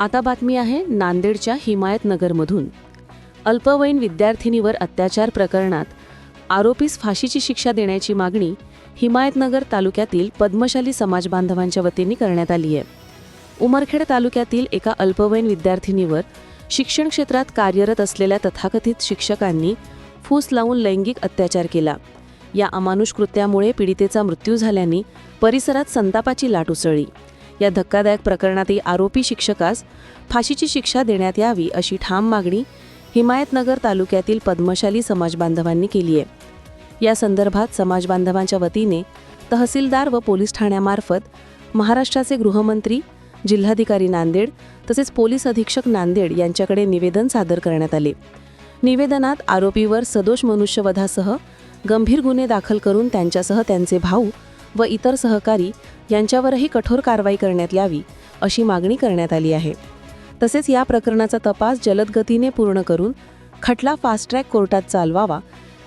आता बातमी आहे नांदेडच्या हिमायतनगरमधून अल्पवयीन विद्यार्थिनीवर अत्याचार प्रकरणात आरोपीस फाशीची शिक्षा देण्याची मागणी हिमायतनगर तालुक्यातील पद्मशाली समाज बांधवांच्या वतीने करण्यात आली आहे. उमरखेड तालुक्यातील एका अल्पवयीन विद्यार्थिनीवर शिक्षण क्षेत्रात कार्यरत असलेल्या तथाकथित शिक्षकांनी फूस लावून लैंगिक अत्याचार केला. या अमानुष कृत्यामुळे पीडितेचा मृत्यू झाल्याने परिसरात संतापाची लाट उसळली. या धक्कादायक प्रकरणातील आरोपी शिक्षकास फाशीची शिक्षा देण्यात यावी अशी ठाम मागणी हिमायतनगर तालुक्यातील पद्मशाली समाज बांधवांनी केली आहे. या संदर्भात समाज बांधवांच्या वतीने तहसीलदार व पोलीस ठाण्यामार्फत महाराष्ट्राचे गृहमंत्री जिल्हाधिकारी नांदेड तसेच पोलीस अधीक्षक नांदेड यांच्याकडे निवेदन सादर करण्यात आले. निवेदनात आरोपीवर सदोष मनुष्यवधासह गंभीर गुन्हे दाखल करून त्यांच्यासह त्यांचे भाऊ व इतर सहकारी यांच्यावरही कठोर कारवाई करण्यात यावी अशी मागणी करण्यात आली आहे. तसेच या प्रकरणाचा तपास जलद गतीने पूर्ण करून खटला फास्ट ट्रॅक कोर्टात चालवावा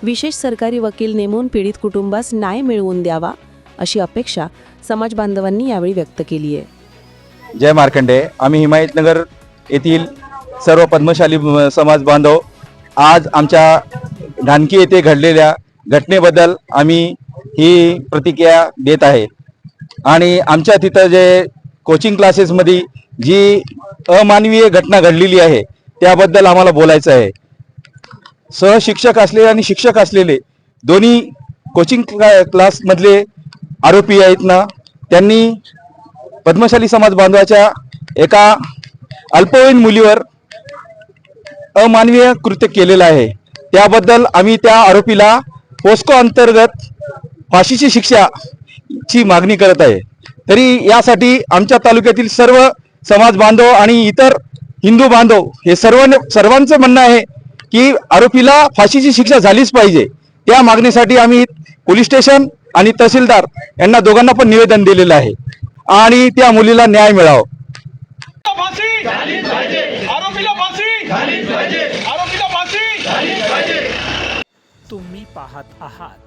विशेष सरकारी वकील नेमून पीडित कुटुंबास न्याय मिळवून द्यावा अशी अपेक्षा समाज बांधवांनी यावेळी व्यक्त केली आहे. जय मार्कंडे. आम्ही हिमायतनगर येथील सर्व पद्मशाली समाज बांधव आज आमच्या ढानकी येथे घडलेल्या घटनेबद्दल आम्ही ही प्रतिक्रिया देत आहे. आणि आमच्या तिथं जे कोचिंग क्लासेसमध्ये जी अमानवीय घटना घडलेली आहे त्याबद्दल आम्हाला बोलायचं आहे. सहशिक्षक असलेले आणि शिक्षक असलेले दोन्ही कोचिंग क्ला क्लासमधले आरोपी आहेत ना त्यांनी पद्मशाली समाज बांधवाच्या एका अल्पवयीन मुलीवर अमानवीय कृत्य केलेलं आहे. त्याबद्दल आम्ही त्या आरोपीला पोस्को अंतर्गत फाशीची शिक्षा ची मागणी करत आहे. तरी यासाठी आमच्या तालुक्यातील सर्व समाज बांधव आणि इतर हिंदू बांधव हे सर्व सर्वांचं म्हणणं आहे की आरोपीला फाशीची शिक्षा झालीच पाहिजे. त्या मागणीसाठी आम्ही पोलीस स्टेशन आणि तहसीलदार यांना दोघांना पण निवेदन दिलेलं आहे. आणि त्या मुलीला न्याय मिळावा. फाशी! आरोपीला फाशी! आरोपीला फाशी! तुम्ही पाहत आहात.